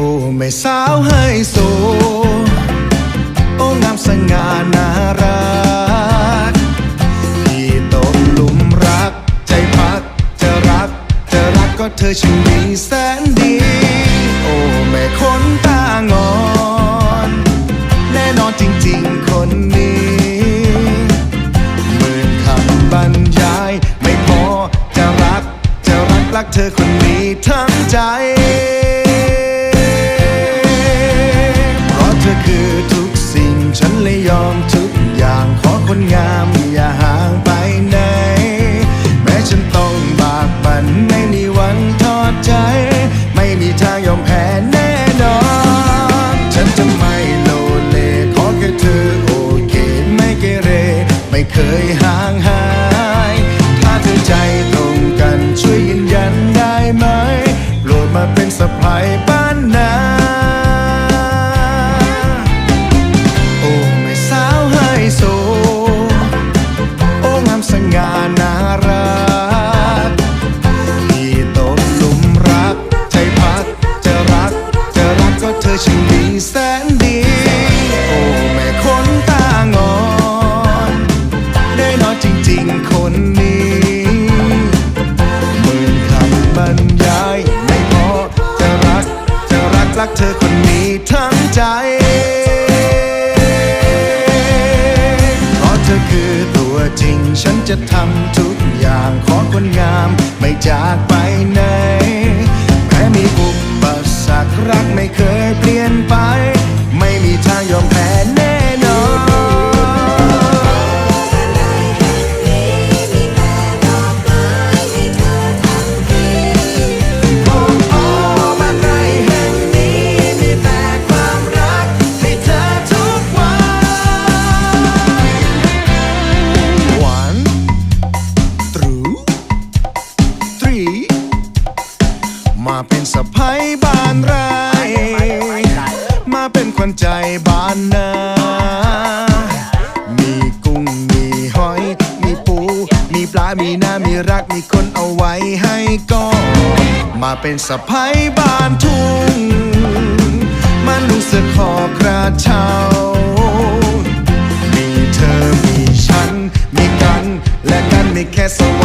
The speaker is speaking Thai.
โอ้ไม่สาวให้โซ โอ้งามสง่าน่ารักที่ตกหลุมรัก ใจพักจะรัก จะรักก็เธอช่างดีแสนดี โอ้แม่คนตางอน แน่นอนจริงๆคนนี้หมื่นคำบรรยาย ไม่พอจะรัก จะรักรักเธอคนนี้ทั้งใจา อช่างดีแสนดี โอ้แม่คนตางอน ได้นอนจริงๆคนนี้หมื่นคำบรรยายไม่พอ จะรัก จะรักรักเธอคนนี้ทั้งใจ เพราะเธอคือตัวจริง ฉันจะทำทุกอย่างขอคนงามไม่จากไป มันใจบ้านนามีกุ้งมีหอย มีปู มีปลา มีน้ามีรัก มีคนเอาไว้ให้ก่อนมาเป็นสะพายบ้านทุ่ง มันลุงสือขอกระเช้ามีเธอมีฉัน มีกัน และกันไม่แค่สว